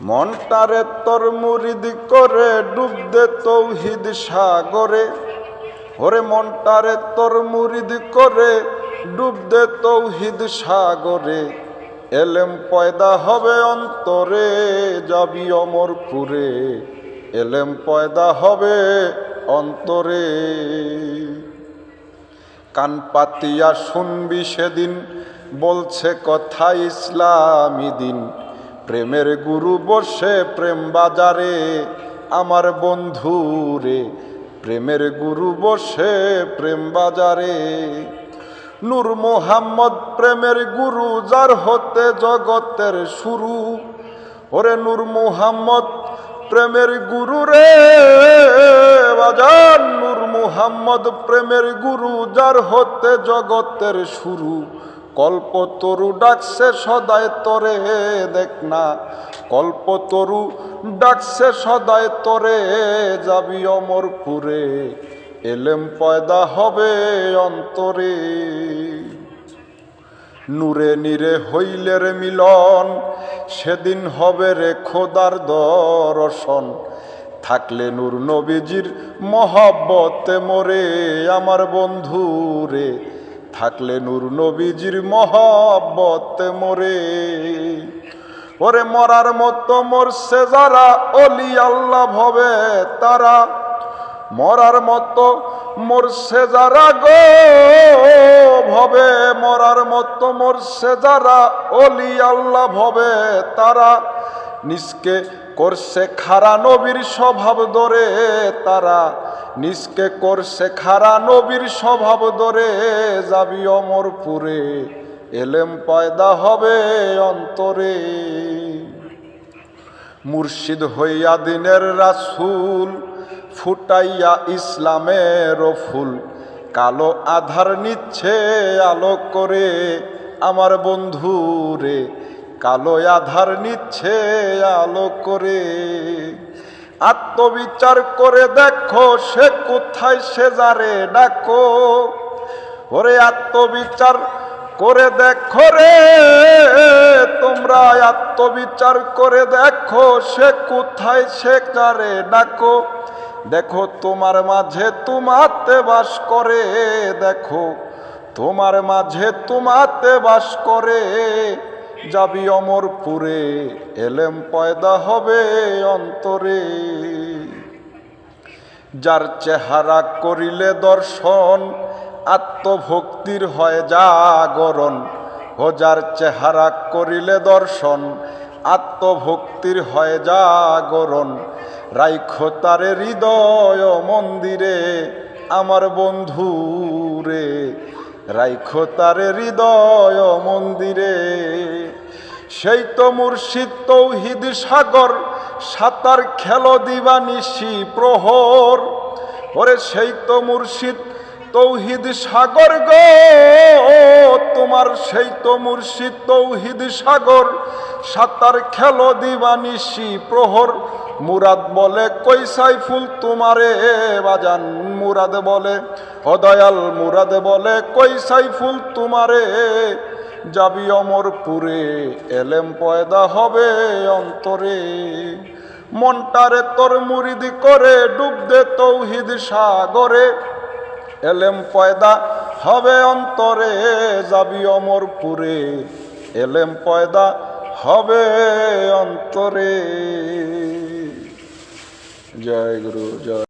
মনটারে তোর মুরিদ করে ডুব দে তৌহিদ সাগরে। ওরে মনটারে তোর মুরিদ করে ডুব দে তৌহিদ সাগরে। এলেম পয়দা হবে অন্তরে, যাবি অমরপুরে। এলেম পয়দা হবে অন্তরে। কান পাতিয়া শুনবি সেদিন, বলছে কথা ইসলামী দিন। প্রেমের গুরু বসে প্রেম বাজারে, আমার বন্ধু রে প্রেমের গুরু বসে প্রেম বাজারে। নূর মোহাম্মদ প্রেমের গুরু, যার হতে জগতের শুরু। ওরে নূর মোহাম্মদ, প্রেমের গুরু রে। বাজার নূর মুহাম্মদ প্রেমের গুরু, যার হতে জগতের শুরু। কল্পতরু ডাকছে সদায় তরে, দেখ না। কল্পতরু ডাকছে সদায় তরে, যাবি অমরপুরে। এলেম পয়দা হবে অন্তরে। নূরে নীরে হইলের মিলন, সেদিন হবে রে খোদার দর্শন। থাকলে নূর নবীজির মহব্বতে মোরে, আমার বন্ধু রে থাকলে নূর নবীজির মহব্বতে মোরে। ওরে মরার মতো মরছে যারা, অলি আল্লাহ ভবে তারা। মরার মতো মরছে যারা গো, ভবে। মরার মতো মরছে যারা, অলি আল্লাহ ভবে তারা। নিষ্কে করছে খারা নবীর স্বভাব ধরে তারা। নিষ্কে করছে খারা নবীর স্বভাব ধরে, যাবি অমরপুরে, এলেম পয়দা হবে অন্তরে। মুর্শিদ হইয়া দিনের রাসুল, ফুটাইয়া ইসলামের ফুল। কালো আধার নিচ্ছে আলো করে আমার বন্ধু রে কালো আধার নিচ্ছে আলো করে। আত্মবিচার করে দেখো সে কোথায় সে যারে ডাকো। ওরে আত্মবিচার করে দেখো রে, তোমরা আত্মবিচার করে দেখো সে কোথায় সে কারে ডাকো। দেখো তোমার মাঝে তোমাতে বাস করে, দেখো তোমার মাঝে তোমাতে বাস করে। যাবি অমরপুরে, এলেম পয়দা হবে অন্তরে। যার চেহারা করিলে দর্শন, আত্মভক্তির হয় জাগরণ। ও যার চেহারা করিলে দর্শন, আত্মভক্তির হয় জাগরণ। রাইখো হৃদয় মন্দিরে, আমার বন্ধু রে রাইখো তারে হৃদয় মন্দিরে। সেই তো মুর্শিদ তৌহিদ সাগর, সাঁতার খেলো দিবানিশি প্রহর। ওরে সেই তো মুর্শিদ তৌহিদ সাগর গো, তোমার সেই তো মুর্শিদ তৌহিদ সাগর, সাঁতার খেলো দিবানিশি প্রহর। মুরাদ বলে, কই সাইফুল তোমারে বাজান? মুরাদ বলে, ও দয়াল মুরাদ বলে, কই সাইফুল তোমারে যাবি অমরপুরে, এলেম পয়দা হবে অন্তরে। মনটারে তোর মুরিদি করে, ডুব দে তৌহিদ সাগরে। এলেম পয়দা হবে অন্তরে, যাবি অমরপুরে, এলেম পয়দা হবে অন্তরে। জয় গুরু, জয়।